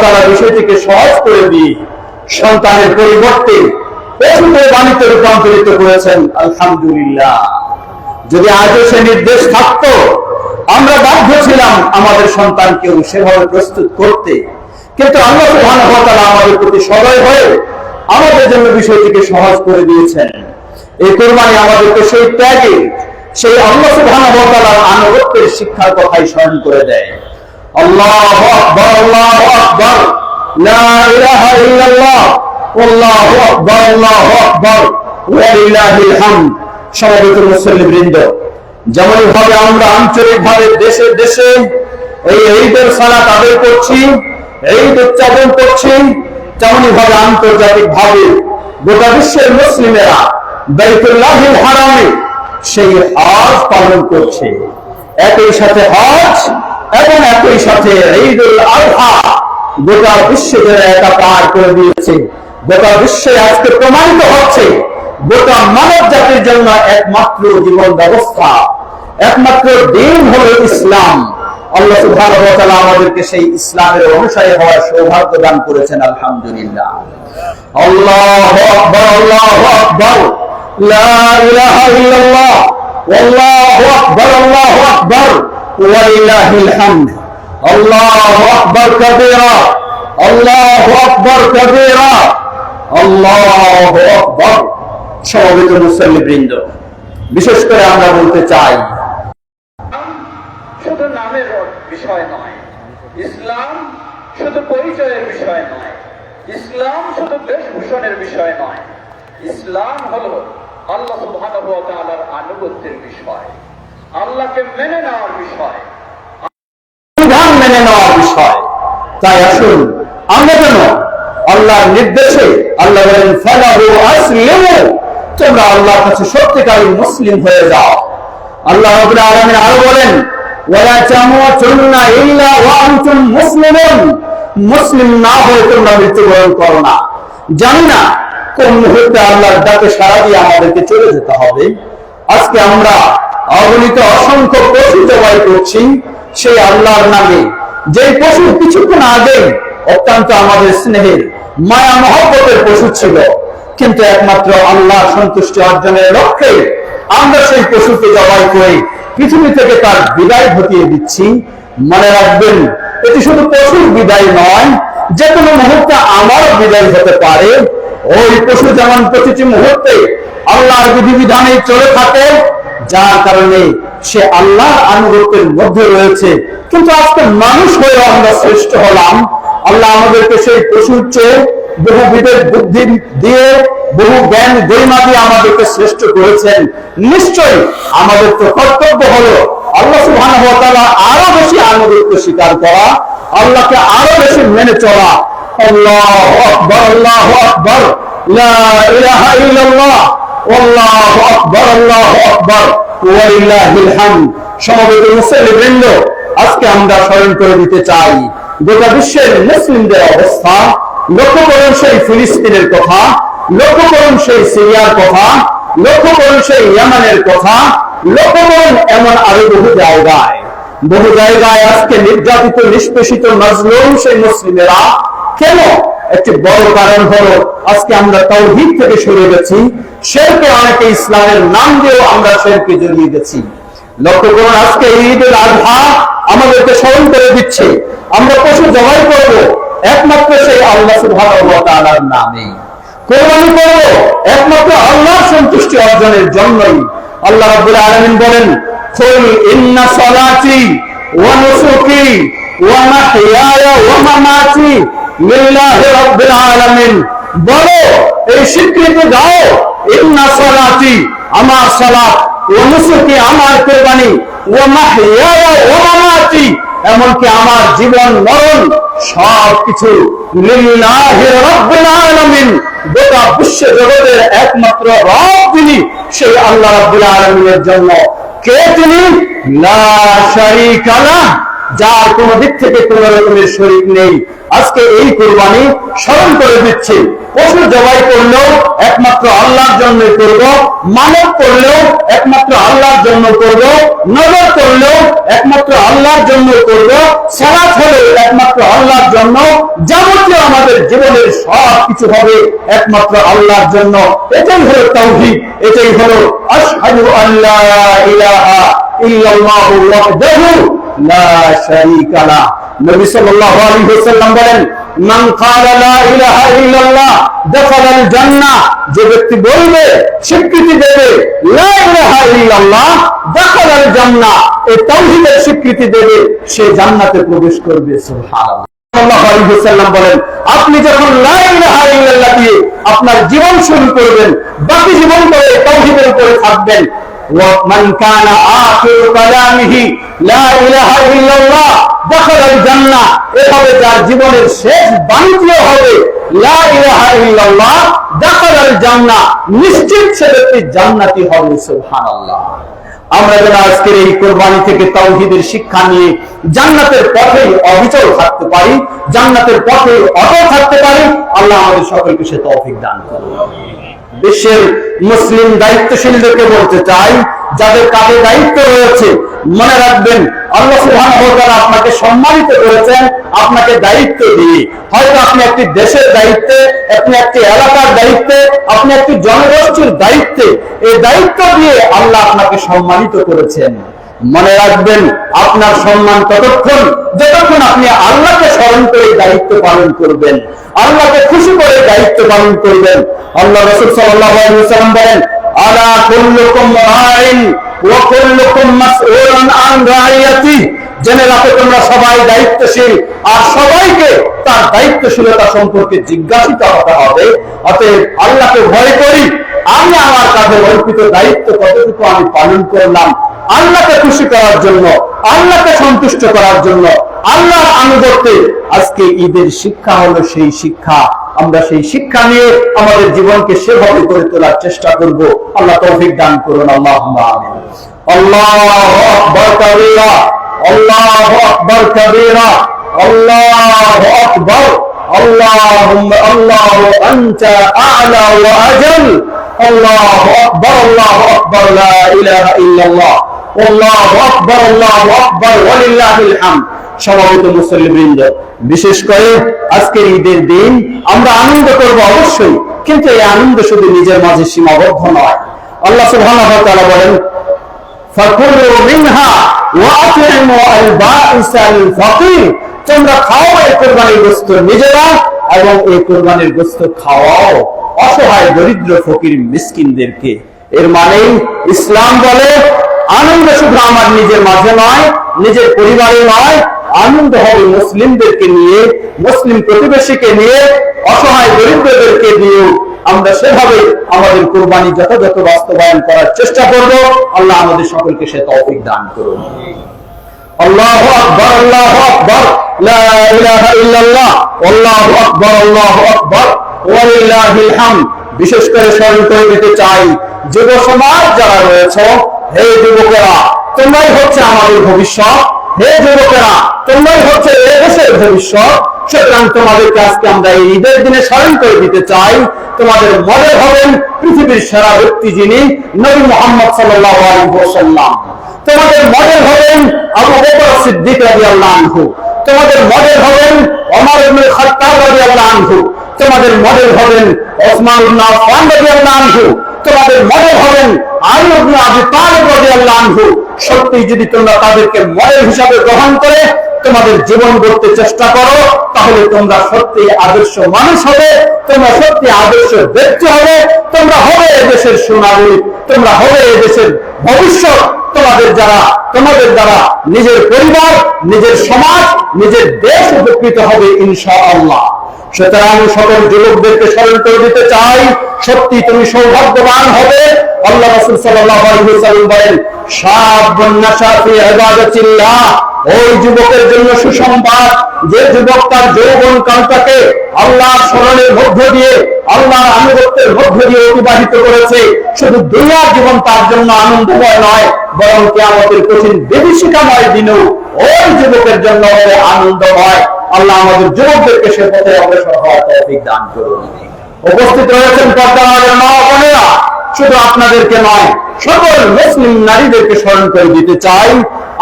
তাআলা বিষয়টিকে সহজ করে দিয়ে সন্তানের পরিবর্তে বাণিজ্যে রূপান্তরিত করেছেন, আলহামদুলিল্লাহ। যদি আজও সে নির্দেশ থাকতো, আমরা বাধ্য ছিলাম আমাদের সেভাবে প্রস্তুত করতে। কিন্তু আল্লাহ আমাদের প্রতি সদয় হয়ে আমাদের জন্য বিষয়টিকে সহজ করে দিয়েছেন। এই কোরবানি আমাদেরকে সেই ত্যাগে, সেই আল্লাহ তাআলার আনুগত্যের শিক্ষার কথাই স্মরণ করে দেয়। আল্লাহু আল্লাহু আকবার। আন্তর্জাতিক ভাবে গোটা বিশ্বের মুসলিমেরা হারামে সেই হজ পালন করছে। একই সাথে হজ এবং একই সাথে ঈদুল আজহা গোটা বিশ্বে যারা একাকার করে দিয়েছে। গোটা বিশ্বে আজকে প্রমাণিত হচ্ছে, গোটা মানব জাতির জন্য একমাত্র জীবন ব্যবস্থা, একমাত্র দিন হলো ইসলাম। আল্লাহ আমাদেরকে সেই ইসলামের হওয়ার সৌভাগ্য দান করেছেন, আলহামদুলিল্লাহ। আল্লাহু আকবার আল্লাহু আকবার। লা ইলাহা ইল্লাল্লাহ। আকবার, আল্লাহু আকবার। ওয়া হামদ। আল্লাহু আল্লাহু আল্লাহু বিশেষ করে আমরা বলতে চাই, শুধু নামের বিষয় নয়, ইসলাম শুধু পরিচয়ের বিষয় নয়, ইসলাম শুধু বেশভূষণের বিষয় নয়, ইসলাম হলো আল্লাহ সুবহানাহু আনুগত্যের বিষয়, আল্লাহকে মেনে নেওয়ার বিষয় মেনে নেওয়ার বিষয়। তাই আসুন, আমরা যেন আল্লাহর নির্দেশে, আল্লাহ বলেন তোমরা আল্লাহর কাছে সত্যিকারী মুসলিম হয়ে যাও। আল্লাহ আলামিন আরও বলেন মুসলিম না হয়ে তোমরা মৃত্যুবরণ করো না। জানি না কোন মুহূর্তে আল্লাহর ডাকে সাড়া দিয়ে আমাদেরকে চলে যেতে হবে। আজকে আমরা অগণিত অসংখ্য পশু জবাই করছি। সেই আল্লাহর নামে। যে পশু কিছুক্ষণ আগে অত্যন্ত আমাদের স্নেহের, মায়া মহব্বতের পশু ছিল, কিন্তু একমাত্র আল্লাহর সন্তুষ্টি অর্জনের লক্ষ্যে আমরা সেই পশুকে জবাই করে পৃথিবী থেকে তার বিদায় ঘটিয়ে দিচ্ছি। মনে রাখবেন, এটি শুধু পশুর বিদায় নয়, যে কোনো মুহূর্তে আমারও বিদায় হতে পারে। ওই পশু যেমন প্রতিটি মুহূর্তে আল্লাহর বিধিবিধানে চলে থাকে যার কারণে সে আল্লাহর আনুগত্যের মধ্যে রয়েছে। কিন্তু আজকে মানুষ হয়ে আমরা শ্রেষ্ঠ হলাম। আল্লাহ আমাদেরকে সেই পশুর চেয়ে বহু বিধের বুদ্ধি দিয়ে, বহু জ্ঞান, গরিমা দিয়ে আমাদেরকে শ্রেষ্ঠ করেছেন। নিশ্চয়ই আমাদের তো কর্তব্য হলো আল্লাহ তাআলা আরও বেশি আনুগত্য স্বীকার করা, আল্লাহকে আরও বেশি মেনে চলা। আল্লাহু আকবার আল্লাহু আকবার। ইলাহা ইল্লাল্লাহ। আল্লাহু আকবার আল্লাহু আকবার। ওয়া লিল্লাহিল হামদ সমবেত মুসলিমবৃন্দ আজকে আমরা স্মরণ করে দিতে চাই, গোটা বিশ্বের মুসলিমদের অবস্থা, লক্ষ্য করুন সেই ফিলিস্তিনের কথা, লক্ষ্য করুন সেই সিরিয়ার কথা, লক্ষ্য করুন সেই ইয়ামানের কথা, লক্ষ্য করুন এমন আরও বহু জায়গায়। বহু জায়গায় আজকে নির্যাতিত, নিষ্পেষিত নজলুম সেই মুসলিমেরা কেন একটি বড় কারণ হলো, আজকে আমরা তৌহিদ থেকে সরে গেছি শেরকে অনেকে ইসলামের নাম দিয়েও আমরা শেরকে জড়িয়ে গেছি। লক্ষ্য করুন, আজকে আমাদেরকে স্মরণ করে দিচ্ছে। আমরা পশু জবাই করব, একমাত্র সেই আল্লাহ তাআলার নামে। কোরবানি করব, একমাত্র আল্লাহর সন্তুষ্টি অর্জনের জন্যই। আল্লাহ বলেন, কুল ইন্না মাহইয়ায়া ওয়া মামাতি লিল্লাহি রাব্বিল আলামিন বলো, এই স্বীকৃতি দাও। ইন্না সালাতি আমার সালাত। ও নুসুকি আমার কোরবানি। ও মাহইয়ায়া ও মামাতি এমনকি আমার জীবন, মরণ, সবকিছু লিল্লাহি রাব্বিল আলামিন। গোটা বিশ্ব জগতের একমাত্র রব তিনি। সেই আল্লাহ রাব্বুল আলামিনের জন্য কে তিনি যার কোন দিক থেকে কোন রকমের শরীর নেই। আজকে এই কোরবানি স্মরণ করে দিচ্ছি। পশু জবাই করলেও একমাত্র আল্লাহর জন্য করব। মানব করলেও একমাত্র আল্লাহর জন্য করব। নজর করলেও একমাত্র আল্লাহর জন্য করব। সালাত হলেও একমাত্র আল্লাহর জন্য যাবতীয় আমাদের জীবনের সব কিছু হবে একমাত্র আল্লাহর জন্য। এটাই হলো তৌহিদ, এটাই হলো আল্লাহ যে ব্যক্তি বলবে, স্বীকৃতি দেবে, লা ইলাহা এই স্বীকৃতি দেবে, সে জান্নাতে প্রবেশ করবে, সুবহানাল্লাহ। সাল্লাল্লাহু আলাইহি ওয়াসাল্লাম বলেন আপনি যখন লা ইলাহা ইল্লাল্লাহ দিয়ে আপনার জীবন শুরু করবেন বাকি জীবন করে তাওহীদের উপরে থাকবেন ومن كان آخر كلامه لا إله إلا الله دخل الجنة এভাবে যার জীবনের শেষ বাণিজ্য হবে লা ইলাহা ইল্লাল্লাহ দাখাল আল জান্নাহ নিশ্চিত সে ব্যক্তি জান্নাতি হবে সুবহানাল্লাহ আমরা যেন আজকের এই কোরবানি থেকে তাওহীদের শিক্ষা নিয়ে জান্নাতের পথে অবিচল থাকতে পারি জান্নাতের পথে অটল থাকতে পারি, আল্লাহ আমাদের সকলকে সে তৌফিক দান করুন। বিশ্বের মুসলিম দায়িত্বশীলদেরকে বলতে চাই, যাদের কাঁধে দায়িত্ব রয়েছে, মনে রাখবেন, আল্লাহ তাআলা আপনাকে সম্মানিত করেছেন, আপনাকে দায়িত্ব দিয়ে। হয়তো আপনি একটি দেশের দায়িত্বে, আপনি একটি এলাকার দায়িত্বে, আপনি একটি জনগোষ্ঠীর দায়িত্বে, এই দায়িত্ব দিয়ে আল্লাহ আপনাকে সম্মানিত করেছেন। মনে রাখবেন, আপনার সম্মান ততক্ষণ, যতক্ষণ আপনি আল্লাহকে স্মরণ করে দায়িত্ব পালন করবেন, আল্লাহকে খুশি করে দায়িত্ব পালন করবেন। আল্লাহ রসুল সাল্লাম বলেন আলা কোন বলেন, আলা ও কোন লোকম মাস মাসউলুন আন রাইয়াতি। জেনে রাখো তোমরা সবাই দায়িত্বশীল, আর সবাইকে তার দায়িত্বশীলতা সম্পর্কে জিজ্ঞাসিত হতে হবে। অতএব আল্লাহকে ভয় করি, আমি আমার কাছে অর্পিত দায়িত্ব কতটুকু আমি পালন করলাম, আল্লাহকে খুশি করার জন্য, আল্লাহকে সন্তুষ্ট করার জন্য, আল্লাহর আনুগত্যে আজকে ঈদের শিক্ষা হলো সেই শিক্ষা। আমরা সেই শিক্ষা নিয়ে আমাদের জীবনকে সেভাবে করে তোলার চেষ্টা করব। আল্লাহ তৌফিক দান করুন আল্লাহ আমিন। আল্লাহ আকবর কবিরা আল্লাহ আকবর কবিরা আল্লাহ আকবর اللهم الله أنت أعلى وأجل الله أكبر الله أكبر لا إله إلا الله والله أكبر الله أكبر ولله الحمد সমাবেত মুসলিমবৃন্দ বিশেষ করে আজকের ঈদের দিন আমরা আনন্দ করব অবশ্যই কিন্তু এই আনন্দ শুধু নিজের মাঝে সীমাবদ্ধ নয় আল্লাহ সুবহানাহু ওয়া তাআলা বলেন ফাকুলু মিনহা তোমরা খাও এই কোরবানির গোস্ত নিজেরা এবং এই কোরবানির গোস্ত খাওয়াও। অসহায়, দরিদ্র, ফকির, মিসকিনদেরকে। এর মানে ইসলাম বলে, আনন্দ শুধু আমার নিজের মাঝে নয়, নিজের পরিবারে নয়, আনন্দ হবে মুসলিমদেরকে নিয়ে, মুসলিম প্রতিবেশীকে নিয়ে, অসহায়, দরিদ্রদেরকে নিয়েও আমরা সেভাবে আমাদের কোরবানি যথাযথ বাস্তবায়ন করার চেষ্টা করব। আল্লাহ আমাদের সকলকে সে তৌফিক দান করুন। বিশেষ করে স্মরণ করে দিতে চাই যুব সমাজ যারা রয়েছে, হে যুবকেরা, তোমরাই হচ্ছে আমাদের ভবিষ্যৎ। হে যুবকেরা, তোমরাই হচ্ছে এ দেশের ভবিষ্যৎ। সুতরাং তোমাদেরকে আজকে আমরা এই ঈদের দিনে স্মরণ করে দিতে চাই, তোমাদের মডেল হবেন পৃথিবীর সেরা ব্যক্তি যিনি নবী মোহাম্মদ আলাইহি ওয়াসাল্লাম। তোমাদের মডেল হবেন আবু বকর সিদ্দিক রাদিয়াল্লাহু তোমাদের মডেল হবেন ওমর ইবনে খাত্তাব রাদিয়াল্লাহু তোমাদের মডেল হবেন ওসমান ইবনে আফফান রাদিয়াল্লাহু তোমাদের মডেল হবেন আলী ইবনে আবি তালিব রাদিয়াল্লাহু সত্যি যদি তোমরা তাদেরকে মডেল হিসাবে গ্রহণ করে তোমাদের জীবন গড়তে চেষ্টা করো, তাহলে তোমরা সত্যি আদর্শ মানুষ হবে, তোমরা সত্যি আদর্শ ব্যক্তি হবে, তোমরা হবে এদেশের সোনাগুলি তোমরা হবে এদেশের ভবিষ্যৎ। তোমাদের যারা, তোমাদের দ্বারা নিজের পরিবার, নিজের সমাজ, নিজের দেশ উপকৃত হবে ইনশাআল্লাহ। সুতরাং সকল যুবকদেরকে স্মরণ করে দিতে চাই, সত্যি তুমি সৌভাগ্যবান হবে অতিবাহিত করেছে। শুধু দুনিয়ার জীবন তার জন্য আনন্দময় নয়, বরং কে আমাদের কঠিন বিভীষিকাময় দিনেও ওই যুবকের জন্য আনন্দময়। আল্লাহ আমাদের যুবকদেরকে সে পথে অগ্রসর হওয়ার দান করুন। উপস্থিত রয়েছেন পর্দার মা বোনেরা। শুধু আপনাদেরকে নয়। সকল মুসলিম নারীদেরকে স্মরণ করে দিতে চাই।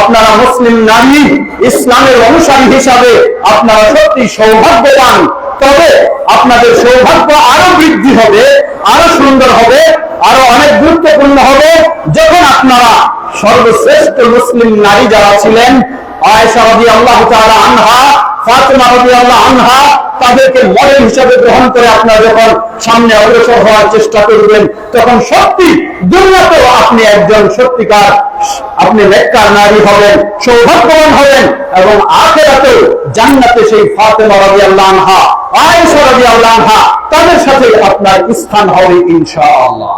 আপনারা মুসলিম নারী, ইসলামের অনুসারী হিসাবে আপনারা সত্যি সৌভাগ্যবান। তবে আপনাদের সৌভাগ্য আরও বৃদ্ধি হবে, আরও সুন্দর হবে, আরও অনেক গুরুত্বপূর্ণ হবে। যখন আপনারা সর্বশ্রেষ্ঠ মুসলিম নারী যারা ছিলেন, আয়েশা রাদিয়াল্লাহু তাআলা আনহা, ফাতেমা রাদিয়াল্লাহু আনহা তাদেরকে মডেল হিসাবে গ্রহণ করে আপনারা যখন সামনে অগ্রসর হওয়ার চেষ্টা করবেন, তখন সত্যি দুনিয়াতেও আপনি একজন সত্যিকার, আপনি নেককার নারী হবেন, সৌভাগ্যবান হবেন এবং আখেরাতেও জান্নাতে সেই ফাতেমা রাদিয়াল্লাহু আনহা, আয়েশা রাদিয়াল্লাহু আনহা তাদের সাথে আপনার স্থান হবে ইনশাআল্লাহ।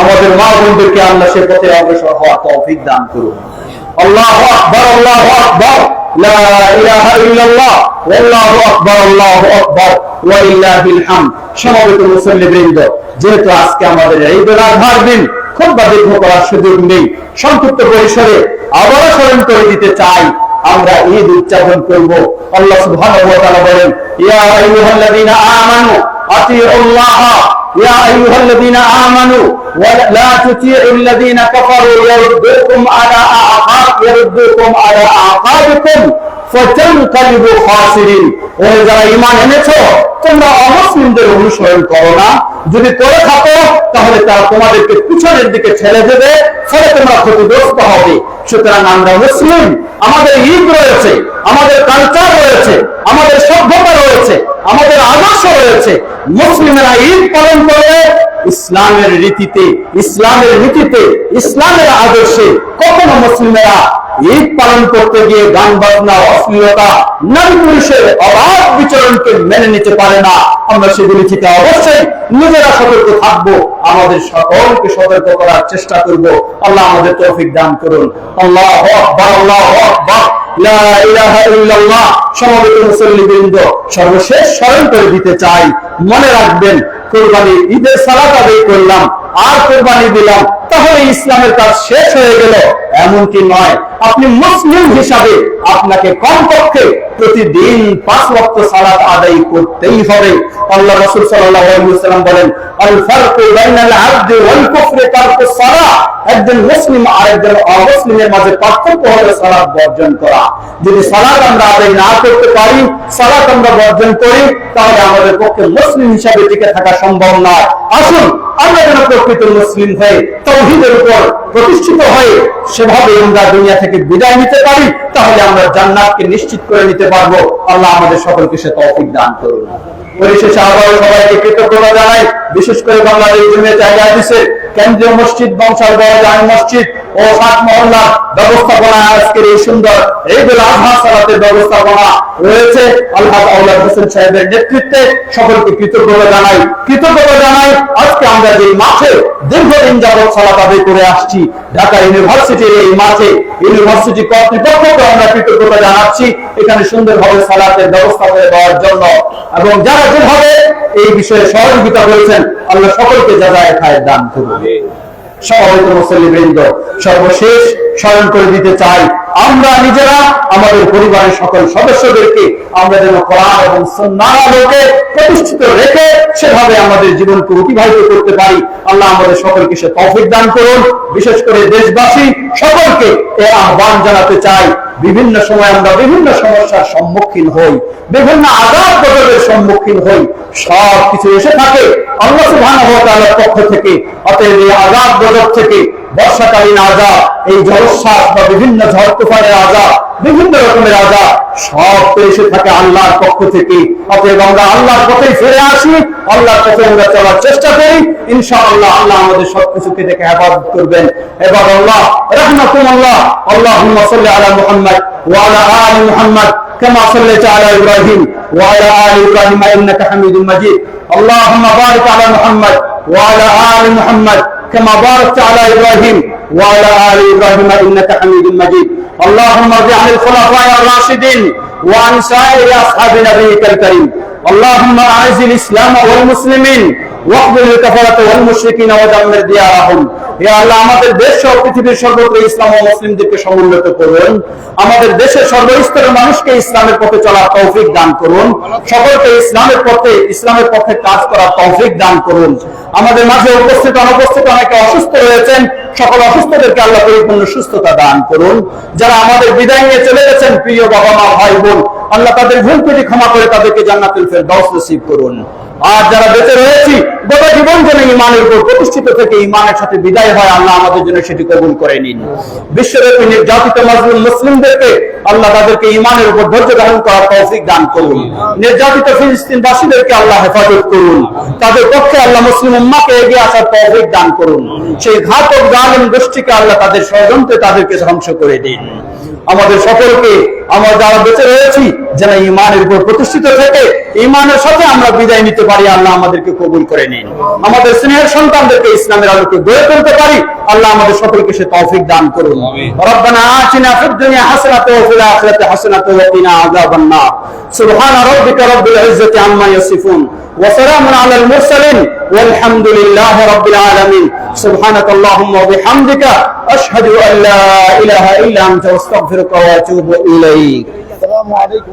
আমাদের মা বোনদেরকে আল্লাহ সে পথে অগ্রসর হওয়ার তৌফিক দান করুন। আল্লাহ আকবর আল্লাহ আকবর لا إله إلا الله والله أكبر الله أكبر ولله الحمد সমবেত মুসল্লিবৃন্দ যেহেতু আজকে আমাদের ঈদুল আজহার দিন খুব দীর্ঘ করার সুযোগ নেই সংক্ষিপ্ত পরিসরে আবারও স্মরণ করে দিতে চাই আমরা ঈদ উদযাপন করব আল্লাহ সুবহানাহু ওয়া তাআলা বলেন ইয়া আইয়ুহাল্লাযীনা আমানু আতিউল্লাহ يا أيها الذين آمنوا ولا تطيعوا الذين كفروا يردوكم على أعقاب يردوكم على أعقابكم فتنقلبوا خاسرين ওই যারা ঈমান এনেছো তোমরা অমুসলিমদের অনুসরণ করো না যদি করে থাকো তাহলে তারা তোমাদেরকে পিছনের দিকে ছেড়ে দেবে ফলে তোমরা ক্ষতিগ্রস্ত হবে সুতরাং আমরা মুসলিম আমাদের ঈদ রয়েছে আমাদের কালচার রয়েছে আমাদের সভ্যতা রয়েছে আদর্শ রয়েছে মুসলিমেরা ঈদ পালন করে, ইসলামের রীতিতে, ইসলামের নীতিতে ইসলামের আদর্শে কখনো মুসলিমেরা ঈদ পালন করতে গিয়ে গান বাজনা, অশ্লীলতা, নারী পুরুষের অবাধ বিচরণকে মেনে নিতে পারে না। আমরা সেগুলি থেকে অবশ্যই নিজেরা সতর্ক থাকব। আমাদের সকলকে সতর্ক করার চেষ্টা করব। আল্লাহ আমাদের তৌফিক দান করুন। আল্লাহ আল্লাহ সর্বশেষ করে দিতে চাই। মনে রাখবেন কোরবানি ঈদের করলাম, আর কোরবানি দিলাম, তাহলে ইসলামের কাজ শেষ হয়ে গেল। এমনকি নয় আপনি মুসলিম হিসাবে আপনাকে কমপক্ষে প্রতিদিন পাঁচ ওয়াক্ত সালাত আদায় করতেই হবে। আল্লাহ রাসূল ওয়াসাল্লাম বলেন বর্জন আমরা আমাদের পক্ষে হিসাবে থাকা সম্ভব নয়। আসুন, আমরা যেন প্রকৃত মুসলিম হয়ে তৌহিদের উপর প্রতিষ্ঠিত হয়ে সেভাবে আমরা দুনিয়া থেকে বিদায় নিতে পারি, তাহলে আমরা জান্নাতকে নিশ্চিত করে নিতে পারব। আল্লাহ আমাদের সকলকে সে তৌফিক দান করুন। পরিশেষে আবার সবাইকে কৃতজ্ঞতা জানাই। বিশেষ করে বাংলাদেশ জায়গা দিছে। কেন্দ্রীয় মসজিদ, বংশাল বড় জামি মসজিদ ও সাত মহল্লা ব্যবস্থাপনা আজকের এই সুন্দর ঈদুল আজহা সালাতের ব্যবস্থাপনা রয়েছে। আল্লাহ আউলাদ হোসেন সাহেবের নেতৃত্বে সকলকে কৃতজ্ঞতা জানাই। কৃতজ্ঞতা জানাই আজকে আমরা যে মাঠে দীর্ঘদিন যাবৎ সালাত আদায় করে আসছি, ঢাকা ইউনিভার্সিটির এই মাঠে, ইউনিভার্সিটি কর্তৃপক্ষকে আমরা কৃতজ্ঞতা জানাচ্ছি এখানে সুন্দরভাবে সালাতের ব্যবস্থা করে দেওয়ার জন্য। এবং যারা যেভাবে এই বিষয়ে সহযোগিতা করেছেন আল্লাহ সকলকে যা যায় খায়ের দান করুন। সমাবেত মুসল্লিবৃন্দ সর্বশেষ স্মরণ করে দিতে চাই আমরা নিজেরা আমাদের পরিবারের সকল সদস্যদেরকে আমরা যেন কোরআন এবং সন্ন্যার আলোকে প্রতিষ্ঠিত রেখে সেভাবে আমাদের জীবনকে অতিবাহিত করতে পারি। আল্লাহ আমাদের সকলকে সে তৌফিক দান করুন। বিশেষ করে দেশবাসী সকলকে এ আহ্বান জানাতে চাই। বিভিন্ন সময় আমরা বিভিন্ন সমস্যার সম্মুখীন হই, বিভিন্ন আজাদ গজবের সম্মুখীন হই। সব কিছু এসে থাকে। আল্লাহ তাআলার পক্ষ থেকে। অতএব এই আজাদ গজব থেকে বর্ষাকালীন আজাদ এই জলোচ্ছ্বাস বা বিভিন্ন ঝড় তুফানের আজাদ বিভিন্ন রকমের আজাদ সব তো এসে থাকে আল্লাহর পক্ষ থেকে অতএব আমরা আল্লাহর পথে ফিরে আসি আল্লাহর পথে আমরা চলার চেষ্টা করি ইনশাআল্লাহ আল্লাহ আমাদের সবকিছুকে থেকে হেফাজত করবেন এবার আল্লাহ রহমাতুম আল্লাহ আল্লাহুম্মা সাল্লি আলা মুহাম্মদ ওয়া আলা আলি মুহাম্মদ كما صليت على ابراهيم وعلى ال ابراهيم انك حميد مجيد اللهم بارك على محمد وعلى ال محمد كما باركت على إبراهيم وعلى آل إبراهيم إنك حميد مجيد. اللهم ارض عن الخلفاء الراشدين وعن سائر أصحاب نبيك الكريم. اللهم أعز الإسلام والمسلمين واخذل الكفرة والمشركين ودمر ديارهم. আমাদের দেশ সহ পৃথিবীর সর্বত্র ইসলাম ও মুসলিমদেরকে সমুন্নত করুন। আমাদের দেশের সর্বস্তরের মানুষকে ইসলামের পথে চলার তৌফিক দান করুন। সকলকে ইসলামের পথে ইসলামের পথে কাজ করার তৌফিক দান করুন। আমাদের মাঝে উপস্থিত, অনুপস্থিত অনেকে অসুস্থ রয়েছেন। সকল অসুস্থদেরকে আল্লাহ পরিপূর্ণ সুস্থতা দান করুন। যারা আমাদের বিদায় নিয়ে চলে গেছেন, প্রিয় বাবা মা ভাই বোন আল্লাহ তাদের ভুল ক্ষমা করে তাদেরকে জান্নাতুল ফেরদাউস নসিব করুন। আর যারা বেঁচে রয়েছি, গোটা জীবন যেন ইমানের উপর প্রতিষ্ঠিত থেকে ইমানের সাথে বিদায় হয়, আল্লাহ আমাদের জন্য সেটি কবুল করে নিন। বিশ্বব্যাপী নির্যাতিত মাজলুম মুসলিমদেরকে আল্লাহ তাদেরকে ইমানের উপর ধৈর্য ধারণ করার তৌফিক দান করুন। নির্যাতিত ফিলিস্তিনবাসীদেরকে আল্লাহ হেফাজত করুন। তাদের পক্ষে আল্লাহ মুসলিম উম্মাকে এগিয়ে আসার তৌফিক দান করুন। সেই ঘাতক জালিম গোষ্ঠীকে আল্লাহ তাদের ষড়যন্ত্রে তাদেরকে ধ্বংস করে দিন। আমাদের সকলকে আমরা যারা বেঁচে রয়েছি যেন ইমানের উপর প্রতিষ্ঠিত থেকে ইমানের সাথে আমরা বিদায় নিতে পারি, আল্লাহ আমাদেরকে কবুল করে নিন। আমাদের স্নেহের সন্তানদেরকে ইসলামের আলোকে গড়ে তুলতে পারি, আল্লাহ আমাদের সকলকে সে তৌফিক দান করুন। রব্বানা আতিনা ফিদ দুনিয়া হাসানাতাও ওয়া ফিল আখিরাতি হাসানাতাও ওয়া কিনা আযাবান নার সুবহান রাব্বিকা রাব্বিল ইজ্জাতি আম্মা ইয়াসিফুন। ওয়া সালামুন আলাল মুরসালিন। والحمد لله رب العالمين. سبحانك اللهم وبحمدك أشهد أن لا إله إلا أنت وأستغفرك وأتوب إليك. السلام عليكم